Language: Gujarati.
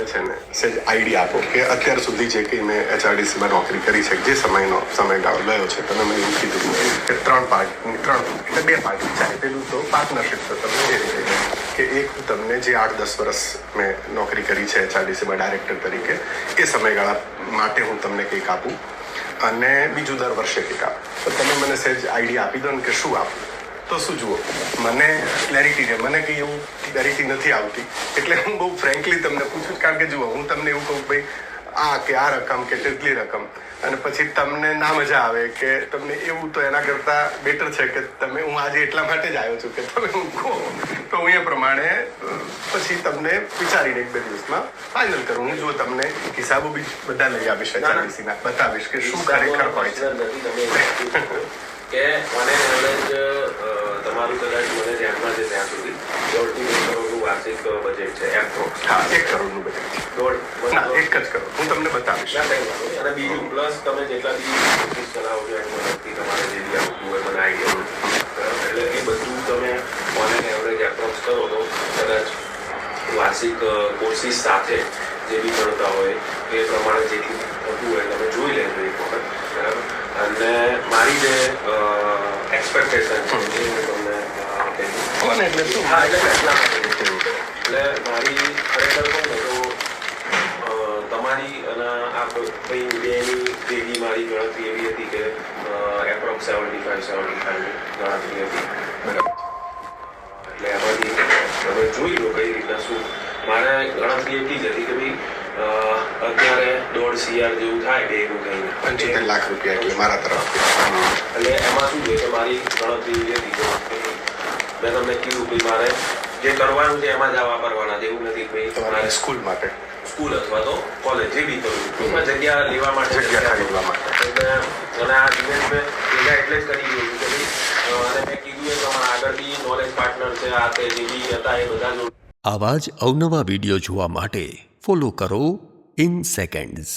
મને છે ને સેજ આઈડિયા આપો કે અત્યાર સુધી જે કંઈ મેં એચઆરડીસીમાં નોકરી કરી છે, જે સમયનો, સમયગાળો ગયો છે, તમે મને એવું કીધું કે ત્રણ પાર્ટ ત્રણ એટલે બે પાર્ટ વિચારે પેલું તો પાર્ટનરશિપ તો તમને એ રીતે કે એક તમને જે આઠ દસ વર્ષ મેં નોકરી કરી છે એચઆરડીસીમાં ડાયરેક્ટર તરીકે, એ સમયગાળા માટે હું તમને કંઈક આપું. અને બીજું દર વર્ષે કંઈક આપું. તો તમે મને સહેજ આઈડિયા આપી દો ને કે શું આપું. તો શું જુઓ? મને ક્લેરિટી છે. મને કંઈ એવું ક્લેરિટી નથી આવતી. એટલે હું બહુ ફ્રેન્કલી તમને પૂછું કારણ કે જુઓ હું તમને એવું કહું ભાઈ આ કે આ રકમ કે તેટલી રકમ. અને પછી તમને ના મજા આવે કે તમને એવું તો એના કરતાં બેટર છે કે તમે હું આજે એટલા માટે જ આવ્યો છું કે તમે હું કહો. તો હું એ પ્રમાણે પછી તમને વિચારીને એક બે દિવસમાં ફાઇનલ કરું. હું જો તમને હિસાબો બી બધા લઈ આવીશ બતાવીશ કે શું ખરેખર હોય છે નથી તમે એમ કીધું કે મને એવરેજ તમારું કદાચ મને ધ્યાનમાં છે ત્યાં સુધી દોઢથી બે વાર્ષિક બજેટ છે. એપ્રોક્સ હા એક કરોડનું બજેટ છે દોઢ ના એક જ કરોડ. હું તમને બતાવીશ. અને બીજું પ્લસ તમે જેટલા બી ઓફિસ ચલાવો છો એની મદદથી તમારે જે બી આવતું હોય મને આઈડિયા એટલે એ બધું તમે ઓન એન એવરેજ એપ્રોક્સ કરો તો કદાચ વાર્ષિક કોર્સિસ સાથે જે બી કરતા હોય એ પ્રમાણે જેટલું થતું હોય તમે જોઈ લેજો એક વખત. બરાબર? અને મારી જે એક્સપેક્ટેશન છે એ હું તમને અ, કહી દઉં. કોને એટલે શું એટલે એટલા માટે એટલે મારી ખરેખર કહું ને તો તમારી અને આ ભાઈ બેની ભેગી મારી ગણતરી એવી હતી કે approx seventy five seventy five ગણતરી હતી એટલે એમાંથી તમે જોઈ લો કઈ રીતના શું મારે ગણતરી એટલી જ હતી કે ભાઈ અત્યારે દોઢ સીઆર જેવું થાય બેનું થઈને પંચોતેર લાખ રૂપિયા એટલે મારા તરફ એટલે એમાં શું છે કે મારી ગણતરી એવી હતી કે મેં તમને કીધું કે મારે જે કરવાનું છે એમાં જ આ વાપરવાના જેવું નથી કે ભાઈ તમારે સ્કૂલ માટે? સ્કૂલ અથવા તો કોલેજ જે બી કરવું ટૂંકમાં જગ્યા લેવા માટે જગ્યા ખરીદવા માટે. એટલે અને આ ઇવેન્ટ મેં ભેગા એટલે જ કરી ગયું કે ભાઈ. અને મેં કીધું એ પ્રમાણે આગળ બી નોલેજ પાર્ટનર છે આ તે જે બી હતા એ બધા આવા જ અવનવા વીડિયો જોવા માટે ફોલો કરો ઇન સેકન્ડ્સ